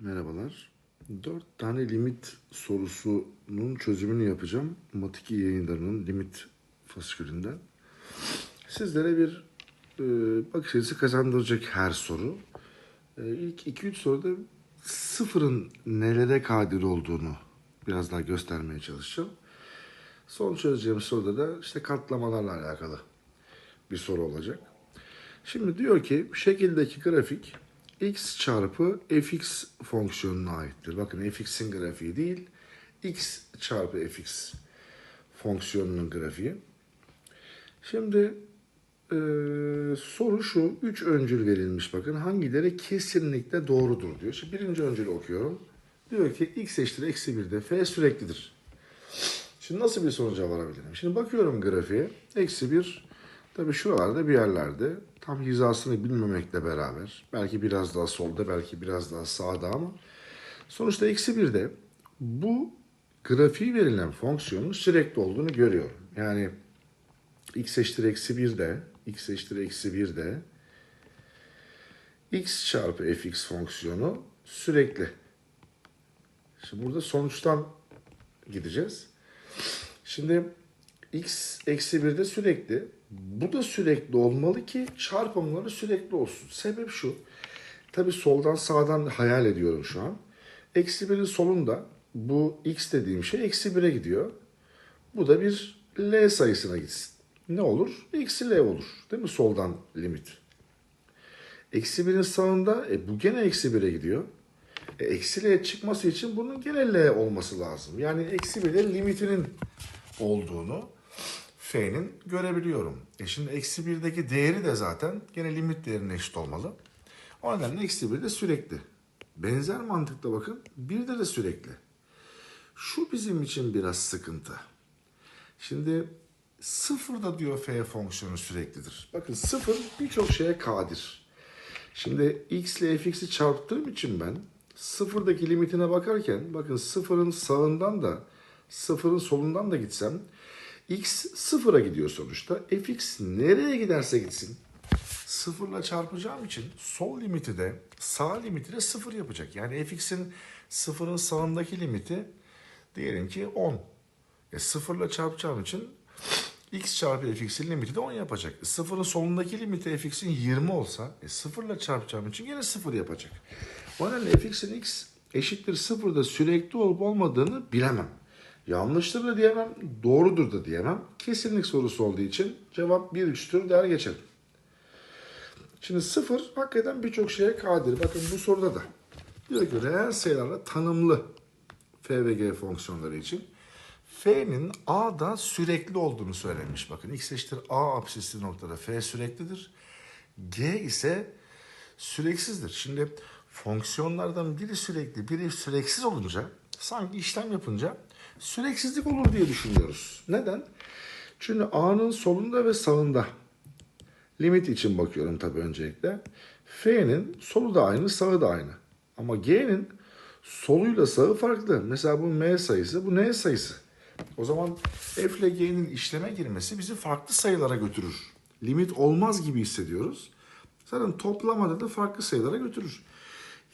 Merhabalar. Dört tane limit sorusunun çözümünü yapacağım. Matiki yayınlarının limit fasikülünden. Sizlere bir e, bakış açısı kazandıracak her soru. E, ilk 2-3 soruda sıfırın nelere kadir olduğunu biraz daha göstermeye çalışacağım. Son çözeceğim soruda da işte katlamalarla alakalı bir soru olacak. Şimdi diyor ki şekildeki grafik x çarpı fx fonksiyonuna aittir. Bakın fx'in grafiği değil, x çarpı fx fonksiyonunun grafiği. Şimdi e, soru şu, 3 öncül verilmiş bakın hangileri kesinlikle doğrudur diyor. Şimdi birinci öncülü okuyorum. Diyor ki x eşittir eksi 1'de f süreklidir. Şimdi nasıl bir sonuca varabilirim? Şimdi bakıyorum grafiğe. Eksi 1 tabii şuralarda bir yerlerde. Tam hizasını bilmemekle beraber. Belki biraz daha solda, belki biraz daha sağda ama sonuçta eksi 1'de bu grafiği verilen fonksiyonun sürekli olduğunu görüyorum. Yani x eşittir eksi 1'de, x eşittir eksi 1'de x çarpı fx fonksiyonu sürekli. Şimdi burada sonuçtan gideceğiz. Şimdi x eksi 1'de sürekli. Bu da sürekli olmalı ki çarpımları sürekli olsun. Sebep şu. Tabi soldan sağdan hayal ediyorum şu an. Eksi 1'in solunda bu x dediğim şey eksi 1'e gidiyor. Bu da bir l sayısına gitsin. Ne olur? Eksi l olur. Değil mi soldan limit? Eksi 1'in sağında e, bu gene eksi 1'e gidiyor. E, eksi l çıkması için bunun gene l olması lazım. Yani eksi 1'de limitinin olduğunu f'nin görebiliyorum. E şimdi eksi 1'deki değeri de zaten gene limit değerine eşit olmalı. O nedenle eksi 1 de sürekli. Benzer mantıkla bakın bir de de sürekli. Şu bizim için biraz sıkıntı. Şimdi sıfırda diyor f fonksiyonu süreklidir. Bakın sıfır birçok şeye kadir. Şimdi x ile fx'i çarptığım için ben sıfırdaki limitine bakarken bakın sıfırın sağından da sıfırın solundan da gitsem x sıfıra gidiyor sonuçta. fx nereye giderse gitsin sıfırla çarpacağım için sol limiti de sağ limiti de sıfır yapacak. Yani fx'in sıfırın sağındaki limiti diyelim ki 10. E sıfırla çarpacağım için x çarpı fx'in limiti de 10 yapacak. E, sıfırın solundaki limiti fx'in 20 olsa e, sıfırla çarpacağım için yine sıfır yapacak. O nedenle fx'in x eşittir sıfırda sürekli olup olmadığını bilemem. Yanlıştır da diyemem, doğrudur da diyemem. Kesinlik sorusu olduğu için cevap 1 3'tür der geçelim. Şimdi sıfır hakikaten birçok şeye kadir. Bakın bu soruda da diyor ki reel sayılarla tanımlı f ve g fonksiyonları için f'nin a'da sürekli olduğunu söylemiş. Bakın x eşittir a absisli noktada f süreklidir. g ise süreksizdir. Şimdi fonksiyonlardan biri sürekli, biri süreksiz olunca sanki işlem yapınca süreksizlik olur diye düşünüyoruz. Neden? Çünkü a'nın solunda ve sağında limit için bakıyorum tabii öncelikle. F'nin solu da aynı, sağı da aynı. Ama G'nin soluyla sağı farklı. Mesela bu M sayısı, bu N sayısı. O zaman F ile G'nin işleme girmesi bizi farklı sayılara götürür. Limit olmaz gibi hissediyoruz. Zaten toplamada da farklı sayılara götürür.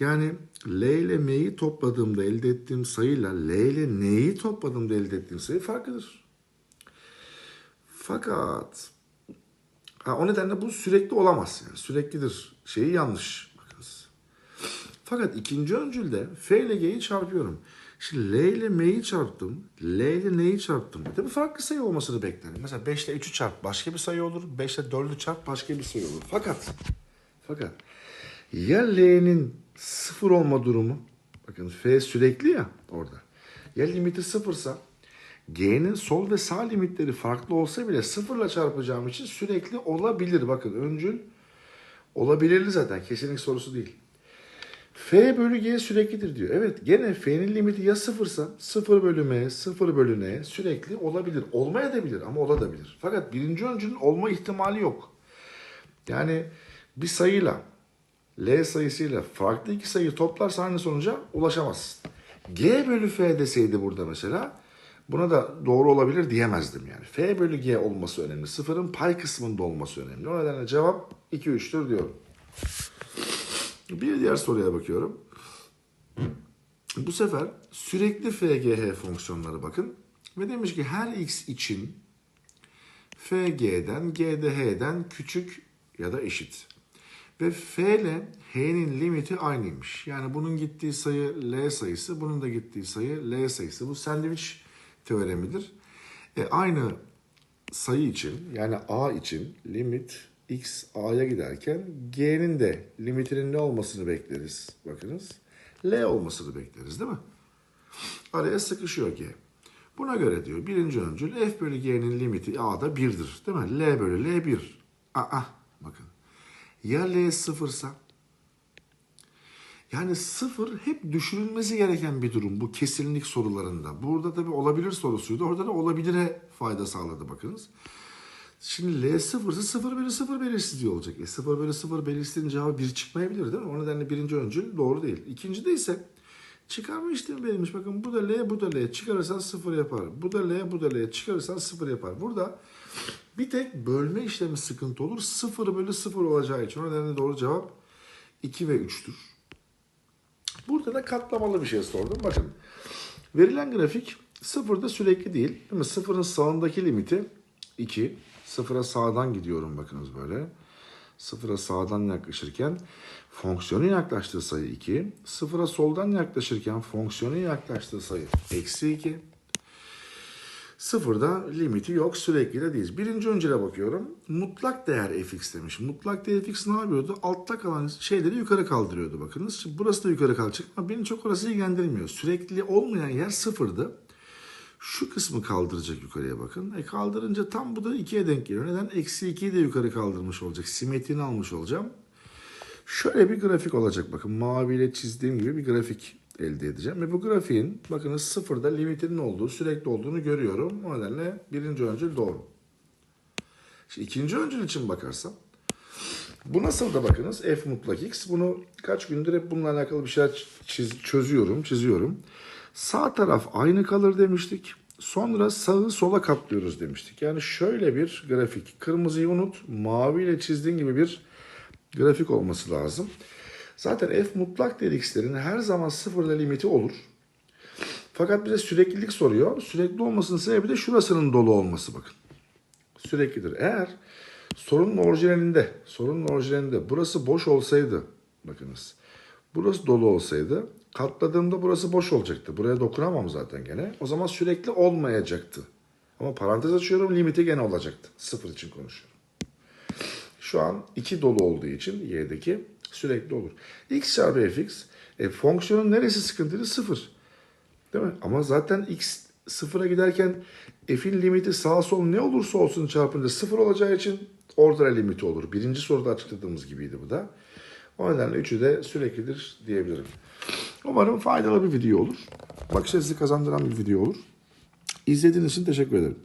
Yani L ile M'yi topladığımda elde ettiğim sayıyla L ile N'yi topladığımda elde ettiğim sayı farklıdır. Fakat ha, o nedenle bu sürekli olamaz. Yani süreklidir. Şeyi yanlış. Bakınız. Fakat ikinci öncülde F ile G'yi çarpıyorum. Şimdi L ile M'yi çarptım. L ile N'yi çarptım. Tabii farklı sayı olmasını beklerim. Mesela 5 ile 3'ü çarp başka bir sayı olur. 5 ile 4'ü çarp başka bir sayı olur. Fakat fakat ya L'nin sıfır olma durumu bakın F sürekli ya orada. Ya limiti sıfırsa G'nin sol ve sağ limitleri farklı olsa bile sıfırla çarpacağım için sürekli olabilir. Bakın öncül olabilirli zaten kesinlik sorusu değil. F bölü G süreklidir diyor. Evet gene F'nin limiti ya sıfırsa 0 bölü M, 0 bölü N sürekli olabilir. Olmaya da bilir ama olabilir. Fakat birinci öncülün olma ihtimali yok. Yani bir sayıyla L sayısıyla farklı iki sayıyı toplarsa aynı sonuca ulaşamazsın. G bölü F deseydi burada mesela buna da doğru olabilir diyemezdim yani. F bölü G olması önemli. Sıfırın pay kısmında olması önemli. O nedenle cevap 2-3'tür diyorum. Bir diğer soruya bakıyorum. Bu sefer sürekli FGH fonksiyonları bakın. Ve demiş ki her x için FG'den GDH'den küçük ya da eşit. Ve F ile H'nin limiti aynıymış. Yani bunun gittiği sayı L sayısı, bunun da gittiği sayı L sayısı. Bu sandviç teoremidir. E, aynı sayı için yani A için limit x A'ya giderken G'nin de limitinin ne olmasını bekleriz? Bakınız. L olmasını bekleriz değil mi? Araya sıkışıyor G. Buna göre diyor birinci öncül f bölü g'nin limiti a'da 1'dir. Değil mi? L bölü L 1. Aa. Ya L sıfırsa? Yani sıfır hep düşürülmesi gereken bir durum bu kesinlik sorularında. Burada tabi olabilir sorusuydu. Orada da olabilire fayda sağladı bakınız. Şimdi L sıfırsa 0 bölü 0 belirsizliği olacak. E 0 bölü 0 belirsizliğin cevabı 1 çıkmayabilir değil mi? O nedenle birinci öncül doğru değil. İkinci de ise çıkarma işlemi verilmiş. Bakın bu da L, bu da L. Çıkarırsan 0 yapar. Bu da L, bu da L. Çıkarırsan 0 yapar. Burada bir tek bölme işlemi sıkıntı olur. 0 bölü 0 olacağı için. O nedenle doğru cevap 2 ve 3'tür. Burada da katlamalı bir şey sordum. Bakın verilen grafik sıfırda sürekli değil. Değil mi? Sıfırın sağındaki limiti 2. Sıfıra sağdan gidiyorum bakınız böyle. Sıfıra sağdan yaklaşırken fonksiyonun yaklaştığı sayı 2. Sıfıra soldan yaklaşırken fonksiyonun yaklaştığı sayı eksi 2. Sıfırda limiti yok sürekli de değil. Birinci öncele bakıyorum. Mutlak değer fx demiş. Mutlak değer fx ne yapıyordu? Altta kalan şeyleri yukarı kaldırıyordu bakınız. Burası da yukarı kalacak ama beni çok orası ilgilendirmiyor. Sürekli olmayan yer sıfırdı. Şu kısmı kaldıracak yukarıya bakın. E kaldırınca tam bu da 2'ye denk geliyor. Neden? Eksi 2'yi de yukarı kaldırmış olacak. Simetrini almış olacağım. Şöyle bir grafik olacak bakın. Maviyle çizdiğim gibi bir grafik elde edeceğim. Ve bu grafiğin bakınız sıfırda limitinin olduğu, sürekli olduğunu görüyorum. O nedenle birinci öncül doğru. Şimdi ikinci öncül için bakarsam bu nasıl da bakınız f mutlak x. Bunu kaç gündür hep bununla alakalı bir şeyler çiz, çözüyorum, çiziyorum. Sağ taraf aynı kalır demiştik. Sonra sağı sola katlıyoruz demiştik. Yani şöyle bir grafik. Kırmızıyı unut, maviyle çizdiğin gibi bir grafik olması lazım. Zaten f mutlak dediklerin her zaman sıfırla limiti olur. Fakat bize süreklilik soruyor. Sürekli olmasının sebebi de şurasının dolu olması bakın. Süreklidir. Eğer sorunun orijinalinde, sorunun orijinalinde burası boş olsaydı, bakınız. Burası dolu olsaydı katladığımda burası boş olacaktı. Buraya dokunamam zaten gene. O zaman sürekli olmayacaktı. Ama parantez açıyorum limiti gene olacaktı. Sıfır için konuşuyorum. Şu an 2 dolu olduğu için y'deki sürekli olur. x çarpı fx e, fonksiyonun neresi sıkıntılı? Sıfır. Değil mi? Ama zaten x sıfıra giderken f'in limiti sağ sol ne olursa olsun çarpınca sıfır olacağı için ortada limiti olur. Birinci soruda açıkladığımız gibiydi bu da. O nedenle üçü de süreklidir diyebilirim. Umarım faydalı bir video olur. Bakış açısı kazandıran bir video olur. İzlediğiniz için teşekkür ederim.